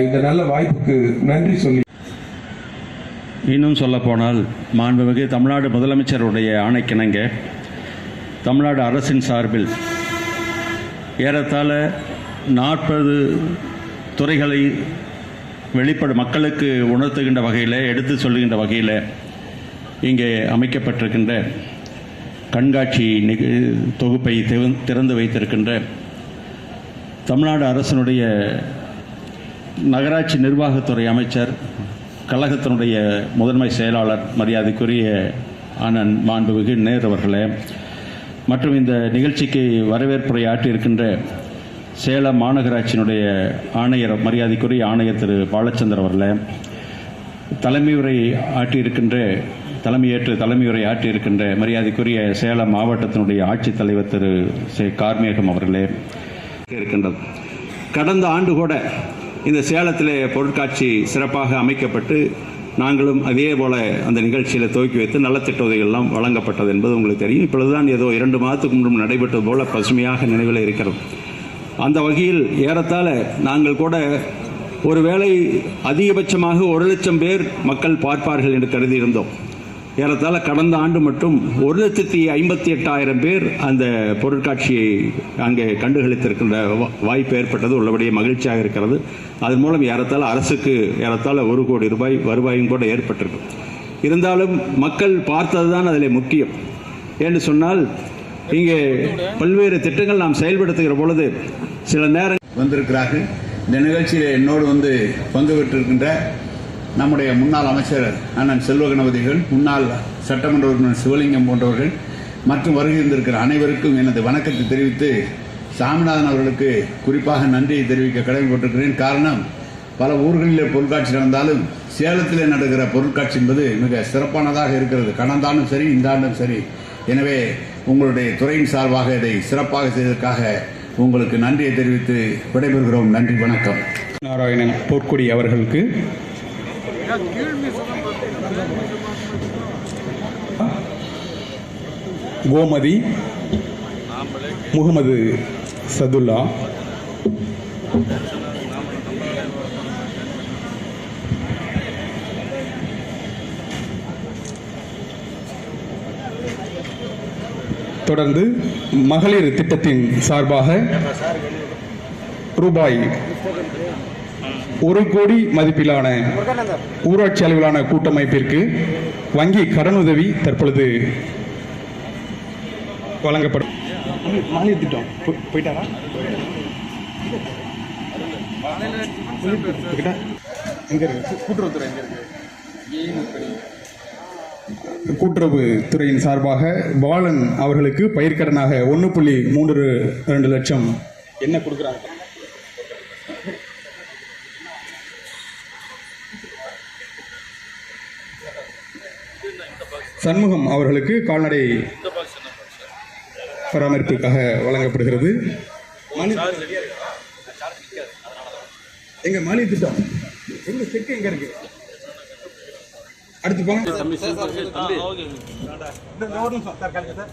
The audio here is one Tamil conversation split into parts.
இந்த நல்ல வாய்ப்புக்கு நன்றி சொல்லி இன்னும் சொல்லப்போனால் மாண்புமிகு தமிழ்நாடு முதலமைச்சருடைய ஆணைக்கிணங்க தமிழ்நாடு அரசின் சார்பில் ஏறத்தாழ நாற்பது துறைகளை வெளிப்பட மக்களுக்கு உணர்த்துகின்ற வகையில் எடுத்து சொல்லுகின்ற வகையில் இங்கே அமைக்கப்பட்டிருக்கின்ற கண்காட்சி நிக- தொகுப்பை திறந்- திறந்து வைத்திருக்கின்ற தமிழ்நாடு அரசனுடைய நகராட்சி நிர்வாகத்துறை அமைச்சர் கழகத்தினுடைய முதன்மை செயலாளர் மரியாதைக்குரிய அண்ணன் மாண்புமிகு நேர் அவர்களே மற்றும் இந்த நிகழ்ச்சிக்கு வரவேற்புரை ஆற்றியிருக்கின்ற சேலம் மாநகராட்சியினுடைய ஆணையர் மரியாதைக்குரிய ஆணையர் திரு பாலச்சந்தர் அவர்களே தலைமை உரை ஆற்றியிருக்கின்ற தலைமையேற்று தலைமை உரை ஆற்றியிருக்கின்ற மரியாதைக்குரிய சேலம் மாவட்டத்தினுடைய ஆட்சித்தலைவர் திரு சே கார்மேகம் அவர்களே இருக்கின்றது. கடந்த ஆண்டு கூட இந்த சேலத்திலே பொருட்காட்சி சிறப்பாக அமைக்கப்பட்டு நாங்களும் அதே போல அந்த நிகழ்ச்சியில் துவக்கி வைத்து நலத்திட்ட உதவிகள்லாம் வழங்கப்பட்டது என்பது உங்களுக்கு தெரியும். இப்பொழுதுதான் ஏதோ இரண்டு மாதத்துக்கு முன்பு நடைபெற்றது போல பசுமையாக நினைவில் இருக்கிறது. அந்த வகையில் ஏறத்தாழ நாங்கள் கூட ஒருவேளை அதிகபட்சமாக ஒரு லட்சம் பேர் மக்கள் பார்ப்பார்கள் என்று கருதியிருந்தோம். ஏறத்தாழ கடந்த ஆண்டு மட்டும் ஒரு லட்சத்தி ஐம்பத்தி எட்டாயிரம் பேர் அந்த பொருட்காட்சியை அங்கே கண்டுகளித்திருக்கின்ற வா- வாய்ப்பு ஏற்பட்டது உள்ளபடியே மகிழ்ச்சியாக இருக்கிறது. அதன் மூலம் ஏறத்தாழ அரசுக்கு ஏறத்தாழ ஒரு கோடி ரூபாய் வருவாயும் கூட ஏற்பட்டிருக்கு. இருந்தாலும் மக்கள் பார்த்தது தான் அதில் முக்கியம். என்று சொன்னால் இங்கே பல்வேறு திட்டங்கள் நாம் செயல்படுத்துகிற பொழுது சில நேரம் வந்திருக்கிறார்கள். இந்த நிகழ்ச்சியில் என்னோடு வந்து பங்கு பெற்றிருக்கின்ற நம்முடைய முன்னாள் அமைச்சர் அண்ணன் செல்வ கணபதிகள் முன்னாள் சட்டமன்ற உறுப்பினர் சிவலிங்கம் போன்றவர்கள் மற்றும் வருகை இருந்திருக்கிற அனைவருக்கும் எனது வணக்கத்தை தெரிவித்து சாமிநாதன் அவர்களுக்கு குறிப்பாக நன்றியை தெரிவிக்க கடமைப்பட்டிருக்கிறேன். காரணம் பல ஊர்களிலே பொருட்காட்சி நடந்தாலும் சேலத்திலே நடக்கிற பொருட்காட்சி என்பது மிக சிறப்பானதாக இருக்கிறது. கடந்த ஆண்டும் சரி இந்த ஆண்டும் சரி. எனவே உங்களுடைய துறையின் சார்பாக இதை சிறப்பாக செய்ததற்காக உங்களுக்கு நன்றியை தெரிவித்து விடைபெறுகிறோம். நன்றி வணக்கம். நாராயணன் போர்க்குடி அவர்களுக்கு கோமதி முகமது சதுல்லா தொடர்ந்து மகளிர் திட்டத்தின் சார்பாக ரூபாய் ஒரு கோடி மதிப்பிலான ஊராட்சி அளவிலான கூட்டமைப்பிற்கு வங்கி கடனுதவி தற்பொழுது வழங்கப்படும் மானிய திட்டம் போயிட்டாரா? போயிட்டா? எங்க இருக்கு? கூட்டுறவுத்துறை எங்க இருக்கு? கூட்டுறவு துறையின் சார்பாக பாலன் அவர்களுக்கு பயிர்க்கடனாக ஒன்று புள்ளி மூன்று ரெண்டு லட்சம். என்ன கொடுக்குறாங்க? சண்முகம் அவர்களுக்கு கால்நடை பராமரிப்புக்காக வழங்கப்படுகிறது. எங்க மானிய திட்டம்? எங்க செக் எங்க இருக்கு? அடுத்து போங்க. இந்த- இந்த ஒரு நிமிஷம் சார் காலிங்க சார்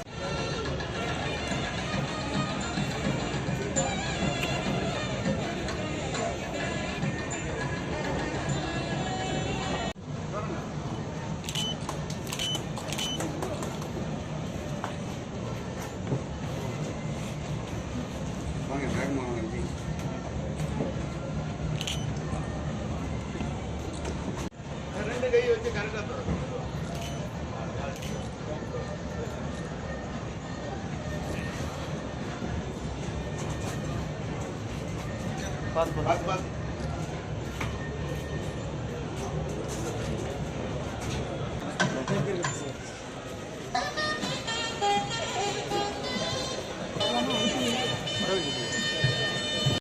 Bate, bate.